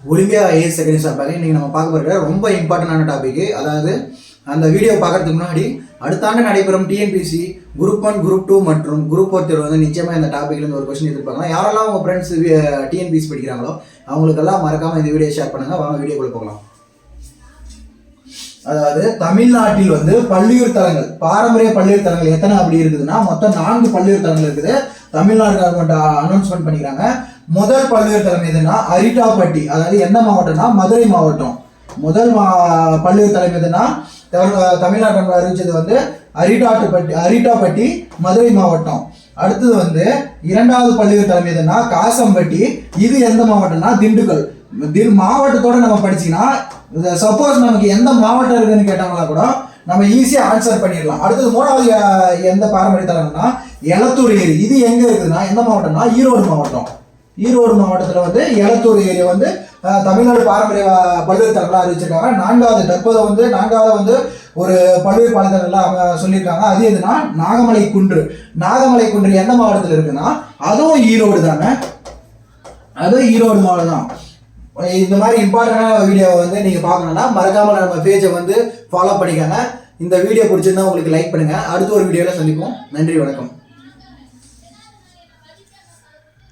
Olympia IAS second பார்க்க இன்றைக்கி நம்ம பார்க்க போகிற ரொம்ப இம்பார்ட்டண்டான டாபிக் அதாவது அந்த வீடியோ பார்க்கறதுக்கு முன்னாடி அடுத்த ஆண்டு நடைபெறும் TNPSC group one group two மற்றும் குரூப் ஃபோர் தேர்வு வந்து நிச்சயமாக இந்த டாப்பிக்லேருந்து ஒரு கொஸ்டின் எதிர்பார்க்கலாம் யாரெல்லாம் உங்கள் ஃப்ரெண்ட்ஸ் டிஎன்பிசி படிக்கிறாங்களோ அவங்களுக்கெல்லாம் மறக்காமல் இந்த வீடியோ ஷேர் பண்ணுங்கள் வாங்க வீடியோ போகலாம். அதாவது தமிழ்நாட்டில் வந்து பள்ளியூர் தலங்கள் பாரம்பரிய பள்ளியூர் தலங்கள் எத்தனை அப்படி இருக்குதுன்னா மொத்தம் நான்கு பள்ளியூர் தலங்கள் இருக்குது. தமிழ்நாடு கவர்மெண்ட் அனௌன்ஸ்மெண்ட் பண்ணிக்கிறாங்க. முதல் பள்ளியூர் தலைமை எதுனா அரிட்டாப்பட்டி அதாவது எந்த மாவட்டம்னா? மதுரை மாவட்டம். முதல் மா பள்ளியூர் தலைமை எதுனா தமிழ்நாடு கவர்மெண்ட் அறிவிச்சது வந்து அரிட்டாட்டுப்பட்டி அரிட்டாப்பட்டி மதுரை மாவட்டம். அடுத்தது வந்து இரண்டாவது பள்ளிகள் தலைமை எதுனா காசம்பட்டி. இது எந்த மாவட்டம்னா? திண்டுக்கல். தி- மாவட்டத்தோட நம்ம படிச்சீங்கன்னா சப்போஸ் நமக்கு எந்த மாவட்டம் இருக்குன்னு கேட்டாங்களா கூட நம்ம ஈஸியா ஆன்சர் பண்ணிடலாம். அடுத்தது மூணாவது எந்த பாரம்பரிய தலம்னா எலத்தூர் ஏரி. இது எங்க இருக்குதுன்னா எந்த மாவட்டம்னா ஈரோடு மாவட்டம். ஈரோடு மாவட்டத்தில் வந்து எலத்தூர் ஏரி வந்து தமிழ்நாடு பாரம்பரிய அஹ், பல்வேறு அறிவிச்சிருக்காங்க. நான்காவது தற்போது வந்து நான்காவது வந்து ஒரு பல்வேறு பாடத்தங்கள்லாம் அவங்க சொல்லியிருக்காங்க. அது எதுனா நாகமலை குன்று. நாகமலை குன்று எந்த மாவட்டத்தில் இருக்குன்னா அதுவும் ஈரோடு தானே. அதுவும் ஈரோடு மாவட்டம் தான். இந்த மாதிரி இம்பார்ட்டண்டான வீடியோவை வந்து நீங்கள் பார்க்கணுன்னா மறக்காமல் நம்ம பேஜை வந்து ஃபாலோ பண்ணிக்கோங்க. இந்த வீடியோ பிடிச்சிருந்தா உங்களுக்கு லைக் பண்ணுங்கள் அடுத்த ஒரு வீடியோவில் சந்திப்போம். நன்றி வணக்கம்.